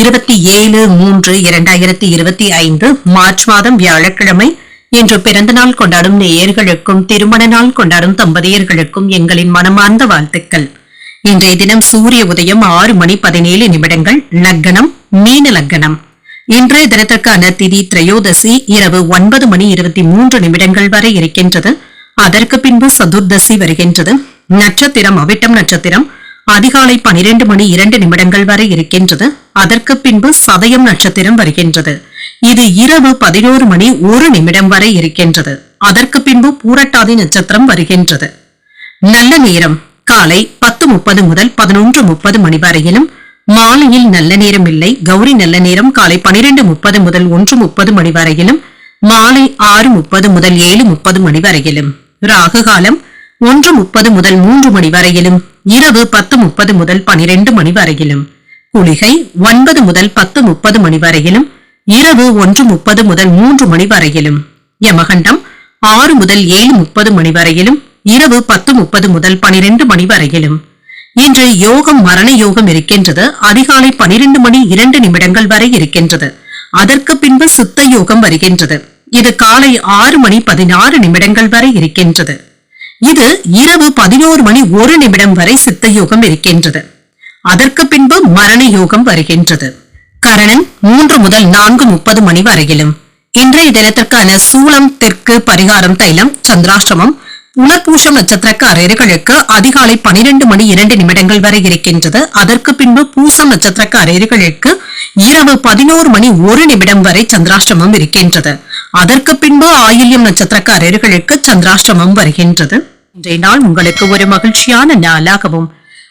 இருபத்தி ஏழு மூன்று இரண்டாயிரத்தி இருபத்தி ஐந்து மார்ச் மாதம் வியாழக்கிழமை. இன்று பிறந்த நாள் கொண்டாடும் நேயர்களுக்கும் திருமண நாள் கொண்டாடும் தம்பதியர்களுக்கும் எங்களின் மனமார்ந்த வாழ்த்துக்கள். இன்றைய தினம் சூரிய உதயம் ஆறு மணி பதினேழு நிமிடங்கள். லக்னம் மீன லக்னம். இன்றைய தினத்திற்கான திதி திரையோதசி இரவு ஒன்பது மணி இருபத்தி மூன்று நிமிடங்கள் வரை இருக்கின்றது. அதற்கு பின்பு சதுர்தசி வருகின்றது. நட்சத்திரம் அவிட்டம் நட்சத்திரம் அதிகாலை பனிரெண்டு மணி இரண்டு நிமிடங்கள் வரை இருக்கின்றது. அதற்கு பின்பு சதயம் நட்சத்திரம் வருகின்றது. இது இரவு பதினோரு மணி ஒரு நிமிடம் வரை இருக்கின்றது. அதற்கு பின்பு பூரட்டாதி நட்சத்திரம் வருகின்றது. நல்ல நேரம். காலை பத்து முப்பது முதல் பதினொன்று முப்பது மணி வரையிலும். மாலையில் நல்ல நேரம் இல்லை. கௌரி நல்ல நேரம். காலை பனிரெண்டு முப்பது முதல் ஒன்று முப்பது மணி வரையிலும். மாலை ஆறு முப்பது முதல் ஏழு முப்பது மணி வரையிலும். ராகு காலம் ஒன்று முப்பது முதல் மூன்று மணி வரையிலும். இரவு பத்து முப்பது முதல் பனிரெண்டு மணி வரையிலும். குளிகை ஒன்பது முதல் பத்து முப்பது மணி வரையிலும் இரவு ஒன்று முப்பது முதல் மூன்று மணி வரையிலும். யமகண்டம் ஆறு முதல் ஏழு முப்பது மணி வரையிலும் இரவு பத்து முப்பது முதல் பனிரெண்டு மணி வரையிலும். இன்று யோகம் மரண யோகம் இருக்கின்றது. அதிகாலை பனிரெண்டு மணி இரண்டு நிமிடங்கள் வரை இருக்கின்றது. அதற்கு பின்பு சுத்த யோகம் வருகின்றது. இது காலை ஆறு மணி பதினாறு நிமிடங்கள் வரை இருக்கின்றது. இது இரவு பதினோரு மணி ஒரு நிமிடம் வரை சித்த யோகம் இருக்கின்றது. அதற்கு பின்பு மரண யோகம் வருகின்றது. கரணன் மூன்று முதல் நான்கு முப்பது மணி வரையிலும் இன்றைய தினத்திற்கான சூளம் தெற்கு பரிகாரம் தைலம் சந்திராஷ்டமம் புனர்பூஷம் நட்சத்திரக்காரர்களுக்கு அதிகாலை பனிரெண்டு மணி இரண்டு நிமிடங்கள் வரை இருக்கின்றது. அதற்கு பின்பு பூசம் நட்சத்திரக்காரர்களுக்கு இரவு பதினோரு மணி ஒரு நிமிடம் வரை சந்திராஷ்டமம் இருக்கின்றது. அதற்கு பின்பு ஆயில்யம் நட்சத்திரக்காரர்களுக்கு சந்திராஷ்டமம் வருகின்றது. இன்றைய நாள் உங்களுக்கு ஒரு மகிழ்ச்சியான நாளாகவும்